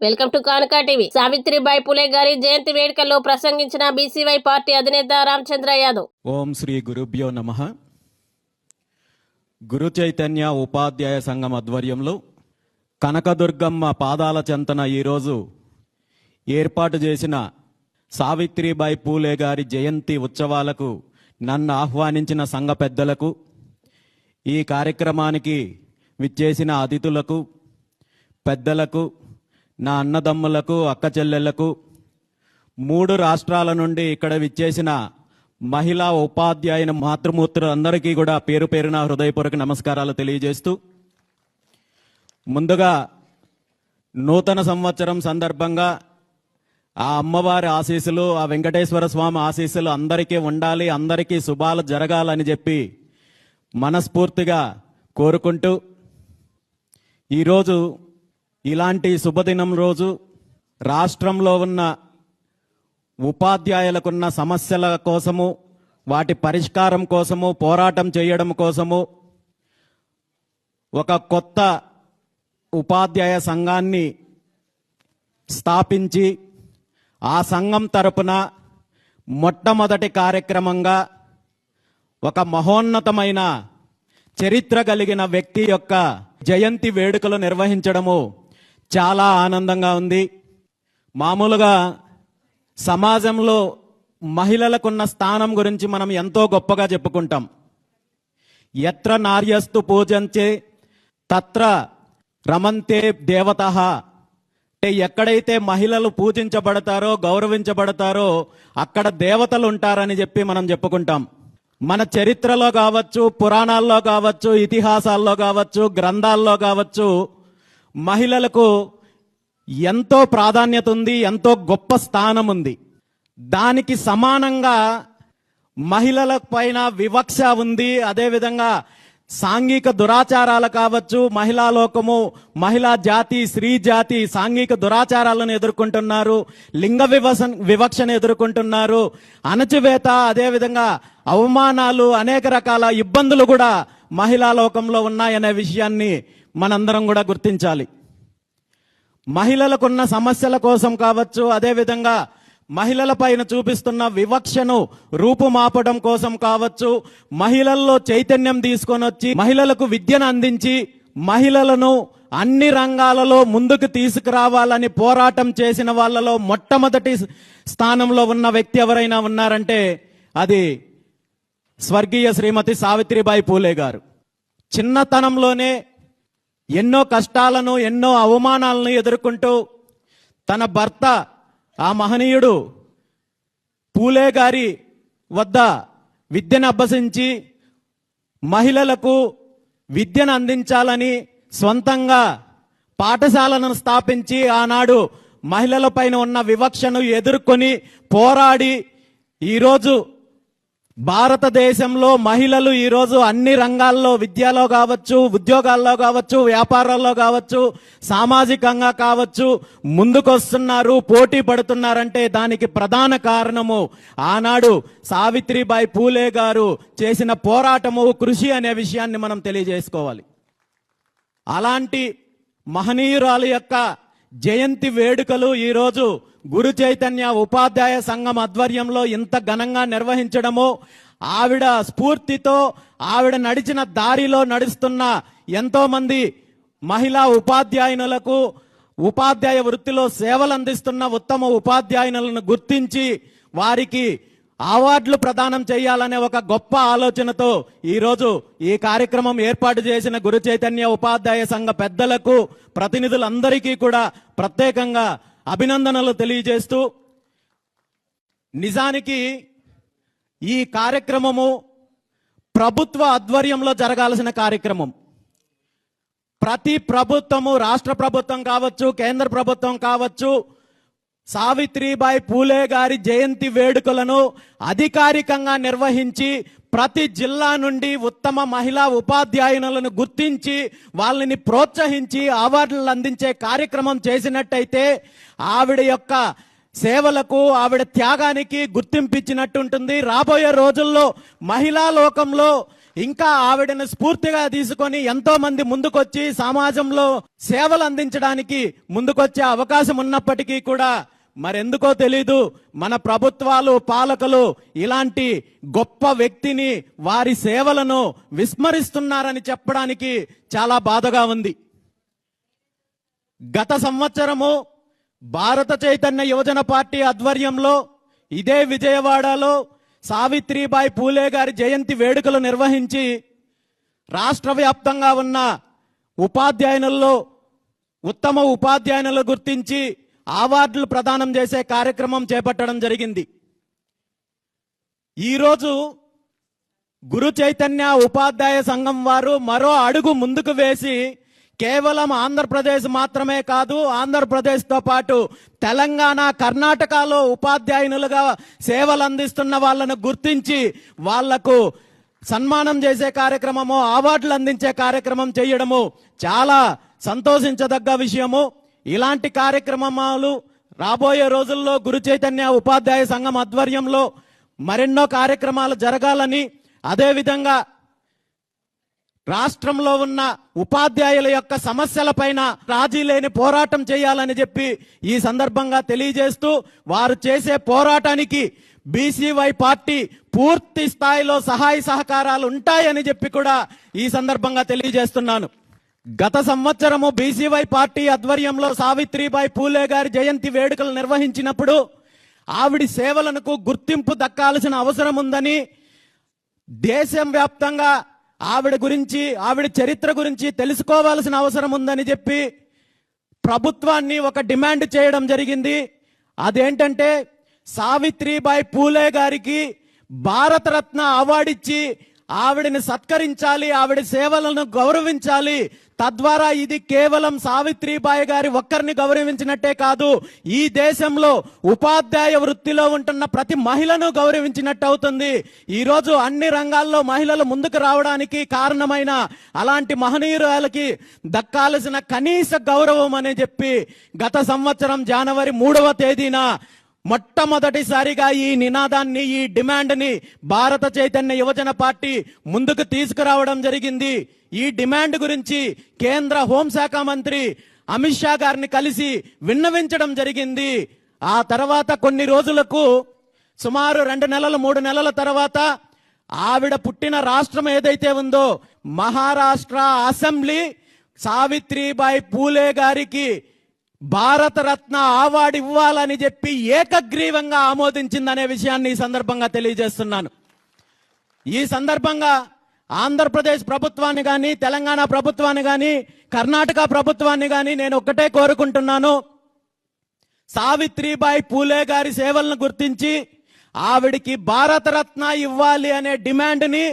Welcome to Kanaka TV. Savitribai Phule గారి జయంతి వేడుకల్లో ప్రసంగించిన BCY party అధినేత రామచంద్ర యాదవ్. ఓం శ్రీ గురుభ్యో నమ. గురు చైతన్య ఉపాధ్యాయ సంఘం ఆధ్వర్యంలో కనకదుర్గమ్మ పాదాల చెంతన ఈరోజు ఏర్పాటు చేసిన సావిత్రిబాయి పూలే గారి జయంతి ఉత్సవాలకు నన్ను ఆహ్వానించిన సంఘ పెద్దలకు ఈ కార్యక్రమానికి విచ్చేసిన అతిథులకు పెద్దలకు నా అన్నదమ్ములకు అక్క చెల్లెళ్ళకు మూడు రాష్ట్రాల నుండి ఇక్కడ విచ్చేసిన మహిళా ఉపాధ్యాయుని మాతృమూర్తులందరికీ కూడా పేరు పేరున హృదయపూర్వక నమస్కారాలు తెలియజేస్తూ ముందుగా నూతన సంవత్సరం సందర్భంగా ఆ అమ్మవారి ఆశీస్సులు ఆ వెంకటేశ్వర స్వామి ఆశీస్సులు అందరికీ ఉండాలి అందరికీ శుభాలు జరగాలని చెప్పి మనస్ఫూర్తిగా కోరుకుంటూ ఈరోజు ఇలాంటి శుభదినం రోజు రాష్ట్రంలో ఉన్న ఉపాధ్యాయులకున్న సమస్యల కోసము వాటి పరిష్కారం కోసము పోరాటం చేయడం కోసము ఒక కొత్త ఉపాధ్యాయ సంఘాన్ని స్థాపించి ఆ సంఘం తరపున మొట్టమొదటి కార్యక్రమంగా ఒక మహోన్నతమైన చరిత్ర కలిగిన వ్యక్తి యొక్క జయంతి వేడుకలు నిర్వహించడము చాలా ఆనందంగా ఉంది. మామూలుగా సమాజంలో మహిళలకున్న స్థానం గురించి మనం ఎంతో గొప్పగా చెప్పుకుంటాం. ఎత్ర నార్యస్తు పూజంచే తత్ర రమంతే దేవత. అంటే ఎక్కడైతే మహిళలు పూజించబడతారో గౌరవించబడతారో అక్కడ దేవతలు ఉంటారని చెప్పి మనం చెప్పుకుంటాం. మన చరిత్రలో కావచ్చు పురాణాల్లో కావచ్చు ఇతిహాసాల్లో కావచ్చు గ్రంథాల్లో కావచ్చు మహిళలకు ఎంతో ప్రాధాన్యత ఉంది ఎంతో గొప్ప స్థానం ఉంది. దానికి సమానంగా మహిళల పైన వివక్ష ఉంది. అదేవిధంగా సాంఘిక దురాచారాలు కావచ్చు మహిళా లోకము మహిళా జాతి స్త్రీ జాతి సాంఘిక దురాచారాలను ఎదుర్కొంటున్నారు లింగ వివస వివక్షను ఎదుర్కొంటున్నారు. అణచివేత అదేవిధంగా అవమానాలు అనేక రకాల ఇబ్బందులు కూడా మహిళా లోకంలో ఉన్నాయనే విషయాన్ని మనందరం కూడా గుర్తించాలి. మహిళలకున్న సమస్యల కోసం కావచ్చు అదేవిధంగా మహిళలపైన చూపిస్తున్న వివక్షను రూపుమాపడం కోసం కావచ్చు మహిళల్లో చైతన్యం తీసుకొని వచ్చి మహిళలకు విద్యను అందించి మహిళలను అన్ని రంగాలలో ముందుకు తీసుకురావాలని పోరాటం చేసిన వాళ్ళలో మొట్టమొదటి స్థానంలో ఉన్న వ్యక్తి ఎవరైనా ఉన్నారంటే అది స్వర్గీయ శ్రీమతి సావిత్రిబాయి పూలే గారు. చిన్నతనంలోనే ఎన్నో కష్టాలను ఎన్నో అవమానాలను ఎదుర్కొంటూ తన భర్త ఆ మహనీయుడు పూలే గారి వద్ద విద్యను అభ్యసించి మహిళలకు విద్యను అందించాలని సొంతంగా పాఠశాలను స్థాపించి ఆనాడు మహిళల పైన ఉన్న వివక్షను ఎదుర్కొని పోరాడి ఈరోజు భారతదేశంలో మహిళలు ఈరోజు అన్ని రంగాల్లో విద్యలో కావచ్చు ఉద్యోగాల్లో కావచ్చు వ్యాపారాల్లో కావచ్చు సామాజికంగా కావచ్చు ముందుకొస్తున్నారు పోటీ పడుతున్నారంటే దానికి ప్రధాన కారణము ఆనాడు సావిత్రిబాయి పూలే గారు చేసిన పోరాటము కృషి అనే విషయాన్ని మనం తెలియజేసుకోవాలి. అలాంటి మహనీయురాలు యొక్క జయంతి వేడుకలు ఈరోజు గురు చైతన్య ఉపాధ్యాయ సంఘం ఆధ్వర్యంలో ఇంత ఘనంగా నిర్వహించడము ఆవిడ స్ఫూర్తితో ఆవిడ నడిచిన దారిలో నడుస్తున్న ఎంతో మంది మహిళా ఉపాధ్యాయునులకు ఉపాధ్యాయ వృత్తిలో సేవలు అందిస్తున్న ఉత్తమ ఉపాధ్యాయునులను గుర్తించి వారికి అవార్డులు ప్రదానం చేయాలనే ఒక గొప్ప ఆలోచనతో ఈరోజు ఈ కార్యక్రమం ఏర్పాటు చేసిన గురు చైతన్య ఉపాధ్యాయ సంఘ పెద్దలకు ప్రతినిధులందరికీ కూడా ప్రత్యేకంగా అభినందనలు తెలియజేస్తూ నిజానికి ఈ కార్యక్రమము ప్రభుత్వ ఆధ్వర్యంలో జరగాల్సిన కార్యక్రమం. ప్రతి ప్రభుత్వము రాష్ట్ర ప్రభుత్వం కావచ్చు కేంద్ర ప్రభుత్వం కావచ్చు సావిత్రిబాయి పూలే గారి జయంతి వేడుకలను అధికారికంగా నిర్వహించి ప్రతి జిల్లా నుండి ఉత్తమ మహిళా ఉపాధ్యాయునులను గుర్తించి వాళ్ళని ప్రోత్సహించి అవార్డులు అందించే కార్యక్రమం చేసినట్టయితే ఆవిడ యొక్క సేవలకు ఆవిడ త్యాగానికి గుర్తింపిచ్చినట్టుంటుంది రాబోయే రోజుల్లో మహిళా లోకంలో ఇంకా ఆవిడని స్ఫూర్తిగా తీసుకొని ఎంతో మంది ముందుకొచ్చి సమాజంలో సేవలు అందించడానికి ముందుకొచ్చే అవకాశం ఉన్నప్పటికీ కూడా మరెందుకో తెలీదు మన ప్రభుత్వాలు పాలకులు ఇలాంటి గొప్ప వ్యక్తిని వారి సేవలను విస్మరిస్తున్నారని చెప్పడానికి చాలా బాధగా ఉంది. గత సంవత్సరము భారత చైతన్య యువజన పార్టీ ఆధ్వర్యంలో ఇదే విజయవాడలో సావిత్రిబాయి పూలే గారి జయంతి వేడుకలు నిర్వహించి రాష్ట్ర వ్యాప్తంగా ఉన్న ఉపాధ్యాయునుల్లో ఉత్తమ ఉపాధ్యాయునులు గుర్తించి అవార్డులు ప్రదానం చేసే కార్యక్రమం చేపట్టడం జరిగింది. ఈరోజు గురు చైతన్య ఉపాధ్యాయ సంఘం వారు మరో అడుగు ముందుకు వేసి కేవలం ఆంధ్రప్రదేశ్ మాత్రమే కాదు ఆంధ్రప్రదేశ్తో పాటు తెలంగాణ కర్ణాటకలో ఉపాధ్యాయునులుగా సేవలు అందిస్తున్న వాళ్ళను గుర్తించి వాళ్ళకు సన్మానం చేసే కార్యక్రమము అవార్డులు అందించే కార్యక్రమం చేయడము చాలా సంతోషించదగ్గ విషయము. ఇలాంటి కార్యక్రమాలు రాబోయే రోజుల్లో గురు చైతన్య ఉపాధ్యాయ సంఘం ఆధ్వర్యంలో మరెన్నో కార్యక్రమాలు జరగాలని అదేవిధంగా రాష్ట్రంలో ఉన్న ఉపాధ్యాయుల యొక్క సమస్యలపైన రాజీ లేని పోరాటం చేయాలని చెప్పి ఈ సందర్భంగా తెలియజేస్తూ వారు చేసే పోరాటానికి బీసీవై పార్టీ పూర్తి స్థాయిలో సహాయ సహకారాలు ఉంటాయని చెప్పి కూడా ఈ సందర్భంగా తెలియజేస్తున్నాను. గత సంవత్సరము బీసీవై పార్టీ ఆధ్వర్యంలో సావిత్రిబాయి పూలే గారి జయంతి వేడుకలు నిర్వహించినప్పుడు ఆవిడి సేవలకు గుర్తింపు దక్కాల్సిన అవసరం ఉందని దేశం వ్యాప్తంగా ఆవిడ గురించి ఆవిడ చరిత్ర గురించి తెలుసుకోవాల్సిన అవసరం ఉందని చెప్పి ప్రభుత్వాన్ని ఒక డిమాండ్ చేయడం జరిగింది. అదేంటంటే సావిత్రిబాయి పూలే గారికి భారతరత్న అవార్డు ఇచ్చి ఆవిడని సత్కరించాలి ఆవిడ సేవలను గౌరవించాలి. తద్వారా ఇది కేవలం సావిత్రిబాయి గారి ఒక్కరిని గౌరవించినట్టే కాదు ఈ దేశంలో ఉపాధ్యాయ వృత్తిలో ఉంటున్న ప్రతి మహిళను గౌరవించినట్టు అవుతుంది. ఈరోజు అన్ని రంగాల్లో మహిళలు ముందుకు రావడానికి కారణమైన అలాంటి మహనీయురాలకి దక్కాల్సిన కనీస గౌరవం అని చెప్పి గత సంవత్సరం జనవరి మూడవ తేదీన మొట్టమొదటిసారిగా ఈ నినాదాన్ని ఈ డిమాండ్ని భారత చైతన్య యువజన పార్టీ ముందుకు తీసుకురావడం జరిగింది. ఈ డిమాండ్ గురించి కేంద్ర హోంశాఖ మంత్రి అమిత్ షా గారిని కలిసి విన్నవించడం జరిగింది. ఆ తర్వాత కొన్ని రోజులకు సుమారు రెండు నెలలు మూడు నెలల తర్వాత ఆవిడ పుట్టిన రాష్ట్రం ఏదైతే ఉందో మహారాష్ట్ర అసెంబ్లీ సావిత్రిబాయి పూలే గారికి భారతరత్న అవార్డు ఇవ్వాలని చెప్పి ఏకగ్రీవంగా ఆమోదించిందనే విషయాన్ని ఈ సందర్భంగా తెలియజేస్తున్నాను. ఈ సందర్భంగా ఆంధ్రప్రదేశ్ ప్రభుత్వాన్ని కానీ తెలంగాణ ప్రభుత్వాన్ని కానీ కర్ణాటక ప్రభుత్వాన్ని కానీ నేను ఒక్కటే కోరుకుంటున్నాను. సావిత్రిబాయి పూలే గారి సేవలను గుర్తించి ఆవిడికి భారతరత్న ఇవ్వాలి అనే డిమాండ్ని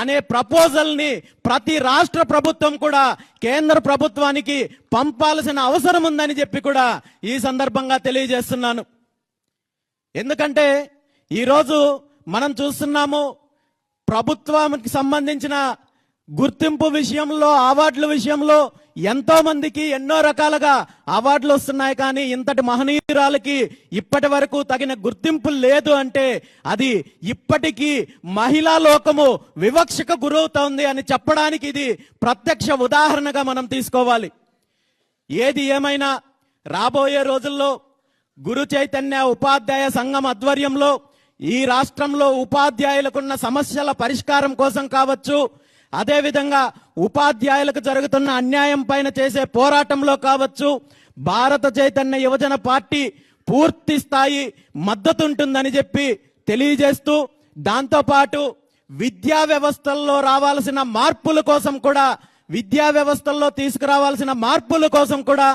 అనే ప్రపోజల్ని ప్రతి రాష్ట్ర ప్రభుత్వం కూడా కేంద్ర ప్రభుత్వానికి పంపాల్సిన అవసరం ఉందని చెప్పి కూడా ఈ సందర్భంగా తెలియజేస్తున్నాను. ఎందుకంటే ఈరోజు మనం చూస్తున్నాము ప్రభుత్వానికి సంబంధించిన గుర్తింపు విషయంలో అవార్డుల విషయంలో ఎంతో మందికి ఎన్నో రకాలుగా అవార్డులు వస్తున్నాయి కానీ ఇంతటి మహనీయురాలకి ఇప్పటి వరకు తగిన గుర్తింపు లేదు అంటే అది ఇప్పటికీ మహిళా లోకము వివక్షకు గురవుతోంది అని చెప్పడానికి ఇది ప్రత్యక్ష ఉదాహరణగా మనం తీసుకోవాలి. ఏది ఏమైనా రాబోయే రోజుల్లో గురు చైతన్య ఉపాధ్యాయ సంఘం ఆధ్వర్యంలో ఈ రాష్ట్రంలో ఉపాధ్యాయులకున్న సమస్యల పరిష్కారం కోసం కావచ్చు అదేవిధంగా ఉపాధ్యాయులకు జరుగుతున్న అన్యాయం పైన చేసే పోరాటంలో కావచ్చు భారత చైతన్య యువజన పార్టీ పూర్తి స్థాయి మద్దతు ఉంటుందని చెప్పి తెలియజేస్తూ దాంతోపాటు విద్యా వ్యవస్థల్లో రావాల్సిన మార్పుల కోసం కూడా విద్యా వ్యవస్థల్లో తీసుకురావాల్సిన మార్పుల కోసం కూడా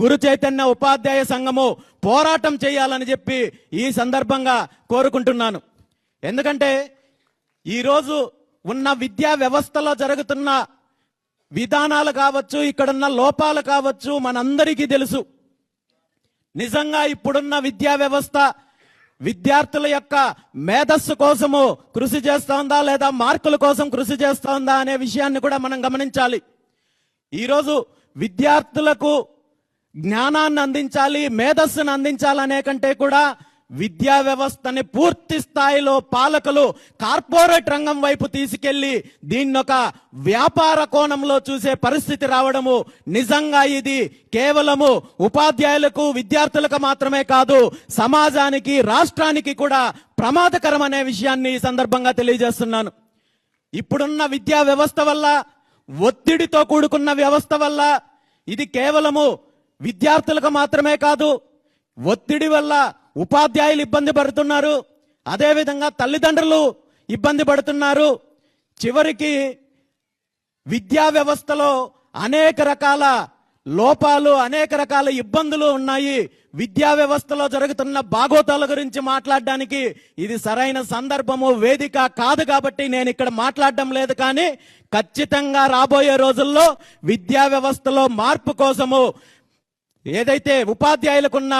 గురు చైతన్య ఉపాధ్యాయ సంఘము పోరాటం చేయాలని చెప్పి ఈ సందర్భంగా కోరుకుంటున్నాను. ఎందుకంటే ఈరోజు ఉన్న విద్యా వ్యవస్థలో జరుగుతున్న విధానాలు కావచ్చు ఇక్కడున్న లోపాలు కావచ్చు మనందరికీ తెలుసు. నిజంగా ఇప్పుడున్న విద్యా వ్యవస్థ విద్యార్థుల యొక్క మేధస్సు కోసము కృషి చేస్తోందా లేదా మార్కుల కోసం కృషి చేస్తోందా అనే విషయాన్ని కూడా మనం గమనించాలి. ఈరోజు విద్యార్థులకు జ్ఞానాన్ని అందించాలి మేధస్సును అందించాలనే కంటే కూడా విద్యా వ్యవస్థని పూర్తి స్థాయిలో పాలకులు కార్పొరేట్ రంగం వైపు తీసుకెళ్ళి దీన్నొక వ్యాపార కోణంలో చూసే పరిస్థితి రావడము నిజంగా ఇది కేవలము ఉపాధ్యాయులకు విద్యార్థులకు మాత్రమే కాదు సమాజానికి రాష్ట్రానికి కూడా ప్రమాదకరం అనే విషయాన్ని ఈ సందర్భంగా తెలియజేస్తున్నాను. ఇప్పుడున్న విద్యా వ్యవస్థ వల్ల ఒత్తిడితో కూడుకున్న వ్యవస్థ వల్ల ఇది కేవలము విద్యార్థులకు మాత్రమే కాదు ఒత్తిడి వల్ల ఉపాధ్యాయులు ఇబ్బంది పడుతున్నారు. అదేవిధంగా తల్లిదండ్రులు ఇబ్బంది పడుతున్నారు. చివరికి విద్యా వ్యవస్థలో అనేక రకాల లోపాలు అనేక రకాల ఇబ్బందులు ఉన్నాయి. విద్యా వ్యవస్థలో జరుగుతున్న బాగోతాల గురించి మాట్లాడడానికి ఇది సరైన సందర్భము వేదిక కాదు కాబట్టి నేను ఇక్కడ మాట్లాడడం లేదు కానీ ఖచ్చితంగా రాబోయే రోజుల్లో విద్యా వ్యవస్థలో మార్పు కోసము ఏదైతే ఉపాధ్యాయులకున్న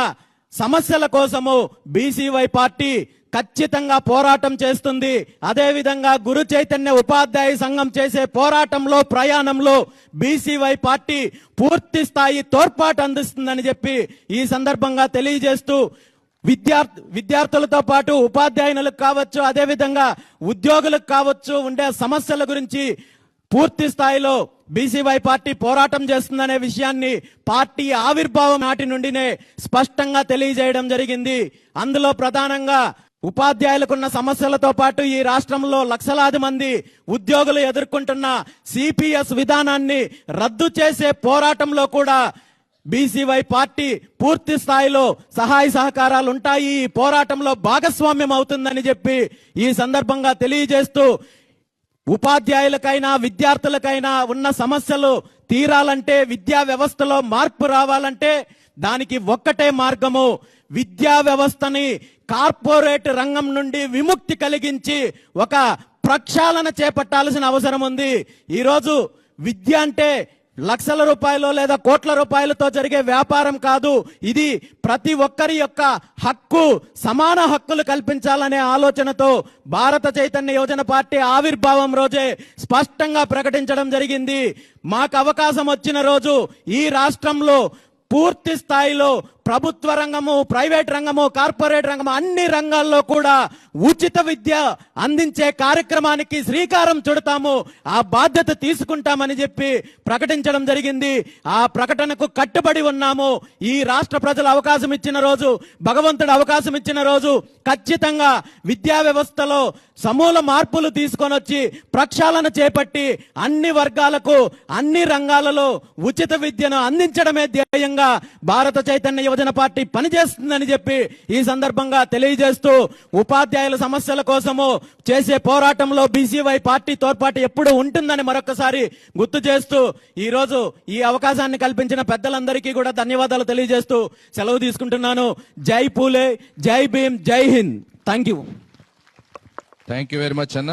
సమస్యల కోసము బీసీవై పార్టీ ఖచ్చితంగా పోరాటం చేస్తుంది. అదేవిధంగా గురు చైతన్య ఉపాధ్యాయ సంఘం చేసే పోరాటంలో ప్రయాణంలో బీసీవై పార్టీ పూర్తి స్థాయి తోడ్పాటు అందిస్తుందని చెప్పి ఈ సందర్భంగా తెలియజేస్తూ విద్యార్థి విద్యార్థులతో పాటు ఉపాధ్యాయులకు కావచ్చు అదేవిధంగా ఉద్యోగులకు కావచ్చు ఉండే సమస్యల గురించి పూర్తి స్థాయిలో బీసీవై పార్టీ పోరాటం చేస్తుందనే విషయాన్ని పార్టీ ఆవిర్భావం నాటి నుండినే స్పష్టంగా తెలియజేయడం జరిగింది. అందులో ప్రధానంగా ఉపాధ్యాయులకున్న సమస్యలతో పాటు ఈ రాష్ట్రంలో లక్షలాది మంది ఉద్యోగులు ఎదుర్కొంటున్న సిపిఎస్ విధానాన్ని రద్దు చేసే పోరాటంలో కూడా బీసీవై పార్టీ పూర్తి స్థాయిలో సహాయ సహకారాలు ఉంటాయి ఈ పోరాటంలో భాగస్వామ్యం అవుతుందని చెప్పి ఈ సందర్భంగా తెలియజేస్తూ ఉపాధ్యాయులకైనా విద్యార్థులకైనా ఉన్న సమస్యలు తీరాలంటే విద్యా వ్యవస్థలో మార్పు రావాలంటే దానికి ఒక్కటే మార్గము విద్యా వ్యవస్థని కార్పొరేట్ రంగం నుండి విముక్తి కలిగించి ఒక ప్రక్షాళన చేపట్టాల్సిన అవసరం ఉంది. ఈరోజు విద్య అంటే లక్షల రూపాయలు లేదా కోట్ల రూపాయలతో జరిగే వ్యాపారం కాదు. ఇది ప్రతి ఒక్కరి యొక్క హక్కు సమాన హక్కులు కల్పించాలనే ఆలోచనతో భారత చైతన్య యోజన పార్టీ ఆవిర్భావం రోజే స్పష్టంగా ప్రకటించడం జరిగింది. మాకు అవకాశం వచ్చిన రోజు ఈ రాష్ట్రంలో పూర్తి స్థాయిలో ప్రభుత్వ రంగము ప్రైవేట్ రంగము కార్పొరేట్ రంగము అన్ని రంగాల్లో కూడా ఉచిత విద్య అందించే కార్యక్రమానికి శ్రీకారం చుడతాము. ఆ బాధ్యత తీసుకుంటామని చెప్పి ప్రకటించడం జరిగింది. ఆ ప్రకటనకు కట్టుబడి ఉన్నాము. ఈ రాష్ట్ర ప్రజలు అవకాశం ఇచ్చిన రోజు భగవంతుడు అవకాశం ఇచ్చిన రోజు ఖచ్చితంగా విద్యా వ్యవస్థలో సమూల మార్పులు తీసుకొని వచ్చి ప్రక్షాళన చేపట్టి అన్ని వర్గాలకు అన్ని రంగాలలో ఉచిత విద్యను అందించడమే ధ్యేయంగా భారత చైతన్య యువజన పార్టీ పనిచేస్తుందని చెప్పి ఈ సందర్భంగా తెలియజేస్తూ ఉపాధ్యాయుల సమస్యల కోసము చేసే పోరాటంలో బీసీవై పార్టీ తోడ్పాటు ఎప్పుడు ఉంటుందని మరొకసారి గుర్తు చేస్తూ ఈ రోజు ఈ అవకాశాన్ని కల్పించిన పెద్దలందరికీ కూడా ధన్యవాదాలు తెలియజేస్తూ సెలవు తీసుకుంటున్నాను. జై పూలే జై భీమ్ జై Hind. Thank you thank you very much అన్న.